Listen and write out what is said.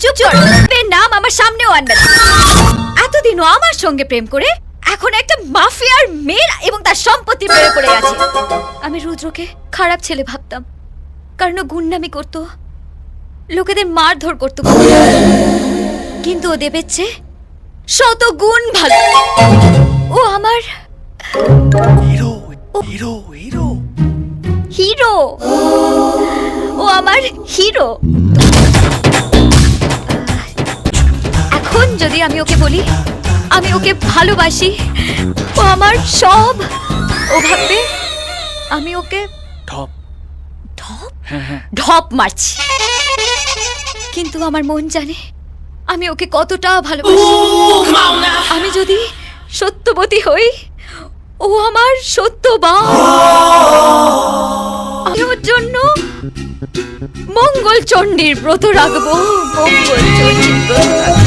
চুপ চুপ এর নাম আমার সামনেও আনবে না। এতদিন ও আমার সঙ্গে প্রেম করে এখন একটা মাফিয়ার মেয়ের এবং তার সম্পত্তি প্রেমে পড়ে আছে। আমি রুদ্রকে খারাপ ছেলে ভাবতাম। কারণ ও গুন্ডামি করত। লোকেদের মারধর করত। কিন্তু ও দেবের চেয়ে শত গুণ ভালো। ও আমার হিরো হিরো হিরো। হিরো। ও আমার হিরো। যদি আমি ওকে বলি আমি ওকে ভালোবাসি ও আমার সব। ও ভাববে আমি ওকে ঢপ। ঢপ? হ্যাঁ হ্যাঁ। ঢপ মারছি। কিন্তু আমার মন জানে আমি ওকে কতটা ভালোবাসি। আমি যদি সত্যবতী হই ও আমার সত্যবান আমি ওর জন্য মঙ্গল চণ্ডীর ব্রত রাখব। মঙ্গল চণ্ডীর ব্রত